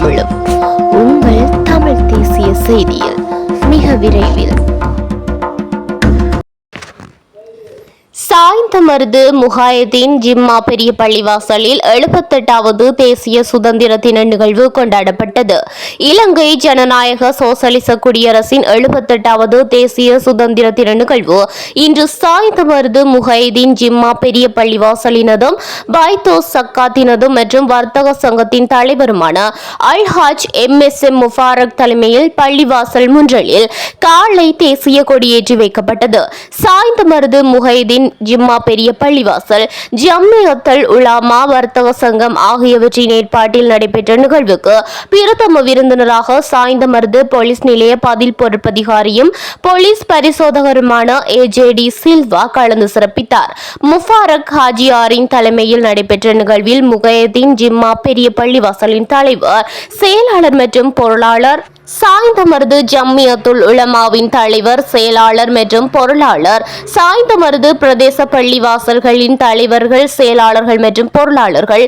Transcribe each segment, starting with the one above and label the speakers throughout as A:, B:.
A: தமிழும் உங்கள் தமிழ் தேசிய செய்தியில் மிக விரைவில் சாய்ந்தமருது முகாயத்தின் ஜிம்மா பெரிய பள்ளிவாசலில் எழுபத்தெட்டாவது தேசிய சுதந்திர தின நிகழ்வு கொண்டாடப்பட்டது. இலங்கை ஜனநாயக சோசலிச குடியரசின் எழுபத்தெட்டாவது தேசிய சுதந்திர தின நிகழ்வு. இன்று சாய்ந்தமருது முஹைதீன் ஜிம்மா பெரிய பள்ளிவாசலினதும் பாய்தோ சக்காத்தினதும் மற்றும் வர்த்தக சங்கத்தின் தலைவருமான Alhaj M S M Mubarak தலைமையில் பள்ளிவாசல் முன்றலில் காலை தேசிய கொடியேற்றி வைக்கப்பட்டது. சாய்ந்தமருது முஹைதீன் ஜிம்மா பெரிய பள்ளிவாசல் ஜம்மியத்தல் உலாமா வர்த்தக சங்கம் ஆகியவற்றின் ஏற்பாட்டில் நடைபெற்ற நிகழ்வுக்கு பிரதம விருந்தினராக சாய்ந்தமருது போலீஸ் நிலைய பதில் பொறுப்பதிகாரியும் போலீஸ் பரிசோதகருமான ஏஜேடி சில்வா கலந்து சிறப்பித்தார். முஃபாரக் ஹாஜியாரின் தலைமையில் நடைபெற்ற நிகழ்வில் முகையதீன் ஜிம்மா பெரிய பள்ளிவாசலின் தலைவர் செயலாளர் மற்றும் பொருளாளர் சாய்ந்தமருது ஜம்மியத்துல் உலமாவின் தலைவர் செயலாளர் மற்றும் பொருளாளர். சாய்ந்தமருது பிரதேச பள்ளிவாசல்களின் தலைவர்கள் செயலாளர்கள் மற்றும் பொருளாளர்கள்.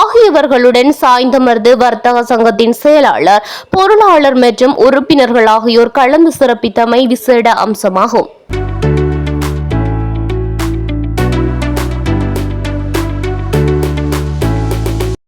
A: ஆகியவர்களுடன் சாய்ந்தமருது வர்த்தக சங்கத்தின் செயலாளர் பொருளாளர் மற்றும் உறுப்பினர்கள் ஆகியோர் கலந்து சிறப்பித்தமை விசேட அம்சமாகும்.